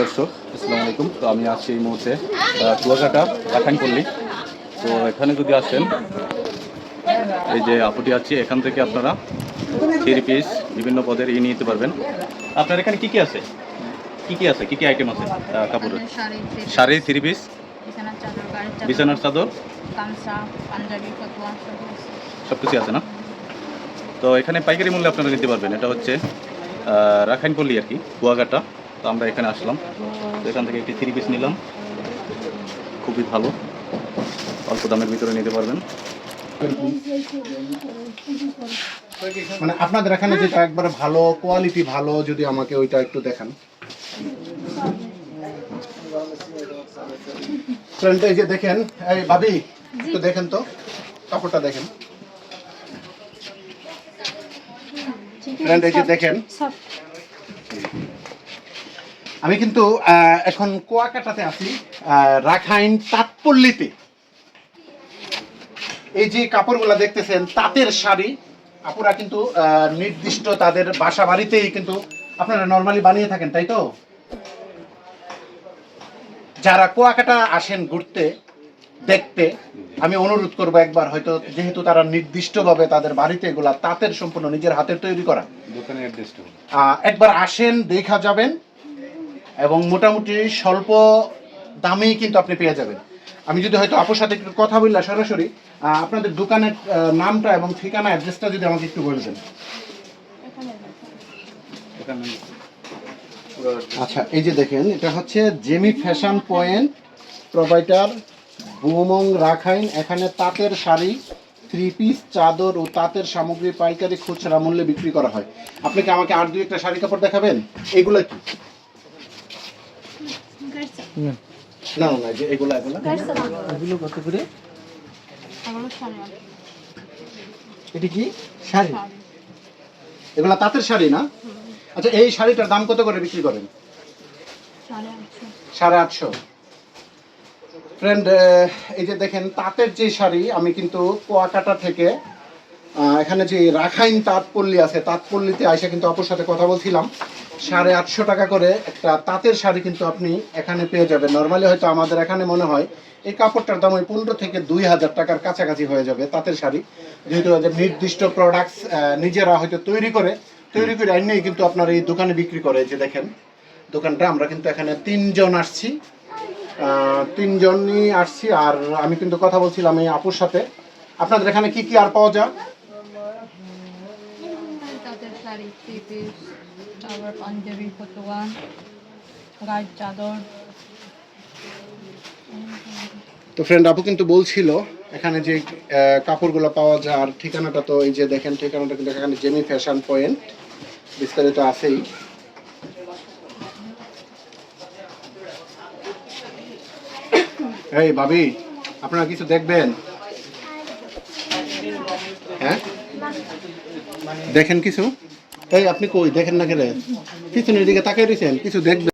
দর্শক আসসালামু আলাইকুম। তো আমি আছি এই মুহূর্তে কুয়াকাটা রাখাইনপল্লী তো এখানে যদি আসেন এই যে আপুটি আছে এখান থেকে আপনারা থ্রি পিস বিভিন্ন পদের ই নিতে পারবেন। আপনার এখানে কি কি আছে? কি কি আছে? কি কি আইটেম আছে? কাপড়ের? শাড়ি থ্রি পিস বিছানার চাদর। সব আছে। সব কিছু। আছে না? তো এখানে পাইকারি মূল্যে আপনারা নিতে পারবেন। এটা হচ্ছে রাখাইনপল্লী আর কি কুয়াকাটা। তো আমরা এখানে আসলাম। তো এখান থেকে একটি থ্রি পিস নিলাম। খুবই ভালো। অল্প দামের ভিতরে নিতে পারবেন। মানে আপনাদের এখানে যেটা একবারে ভালো কোয়ালিটি ভালো যদি আমাকে ওইটা একটু দেখান। ফ্রেন্ড এই যে দেখেন এই ভাবি একটু দেখেন তো কাপড়টা দেখেন। ফ্রেন্ড এই যে দেখেন। আমি কিন্তু এখন কুয়াকাটাতে আছি রাখাইন তাঁতপল্লীতে এই যে কাপড়গুলো দেখতেছেন তাঁতের শাড়ি আপুরা কিন্তু নির্দিষ্ট তাদের বাসা বাড়িতেই কিন্তু আপনারা নর্মালি বানিয়ে থাকেন তাই তো? যারা কুয়াকাটা আসেন ঘুরতে দেখতে আমি অনুরোধ করব একবার হয়তো যেহেতু তারা নির্দিষ্টভাবে তাদের বাড়িতে এগুলা তাঁতের সম্পূর্ণ নিজের হাতের তৈরি করা। একবার আসেন দেখা যাবেন। এবং মোটামুটি স্বল্প দামেই কিন্তু আপনি পেয়ে যাবেন। আমি যদি হয়তো আপুর সাথে একটু কথা বললাম সরাসরি আপনাদের দোকানের নামটা এবং ঠিকানা অ্যাড্রেসটা যদি আমাকে একটু বলে দেন। আচ্ছা এই যে দেখেন এটা হচ্ছে জেমি ফ্যাশন পয়েন্ট প্রোভাইডার বুমং রাখাইন। এখানে তাঁতের শাড়ি থ্রি পিস চাদর ও তাঁতের সামগ্রী পাইকারি খুচরা মূল্যে বিক্রি করা হয়। আপনি কি আমাকে আর দুই একটা শাড়ি কাপড় দেখাবেন? এগুলো কি? না না না যে এগুলো এগুলো এগুলো কত করে? শাড়ি এটি কি? শাড়ি? শাড়ি। তাঁতের শাড়ি না? আচ্ছা এই শাড়িটার দাম কত করে বিক্রি করেন? সাড়ে আটশো। ফ্রেন্ড এই যে দেখেন তাঁতের যে শাড়ি আমি কিন্তু কুয়াকাটা থেকে এখানে যে রাখাইন তাঁতপল্লী আছে তাঁতপল্লীতে আইসা কিন্তু অপর সাথে কথা বলছিলাম। সাড়ে আটশো টাকা করে একটা তাঁতের শাড়ি কিন্তু আপনি এখানে পেয়ে যাবেন। নর্মালি হয়তো আমাদের এখানে মনে হয় এই কাপড়টার দাম ওই পনেরো থেকে দুই হাজার টাকার কাছাকাছি হয়ে যাবে তাঁতের শাড়ি। যেহেতু নির্দিষ্ট প্রোডাক্টস নিজেরা হয়তো তৈরি করে তৈরি করে আইনেই কিন্তু আপনার এই দোকানে বিক্রি করে যে দেখেন, দোকানটা। আমরা কিন্তু এখানে তিনজন আসছি। তিনজনই আসছি আর আমি কিন্তু কথা বলছিলাম এই আপুর সাথে। আপনাদের এখানে কি কি আর পাওয়া যায়? শাড়ি থ্রি পিস তারপর পাঞ্জাবি ফতুয়া গাড়ির চাদর। তো ফ্রেন্ড আপু কিন্তু বলছিল, এখানে যে কাপড়গুলো পাওয়া যায়, আর ঠিকানাটা তো এই যে দেখেন, ঠিকানাটা কিন্তু এখানে জেমি ফ্যাশন পয়েন্ট বিস্তারিত আছেই। এই ভাবি, আপনারা কিছু দেখবেন? হ্যাঁ? দেখেন কিছু? এই আপনি কই দেখেন না কেন? পিছনের দিকে তাকিয়ে রয়েছেন কিছু দেখবেন?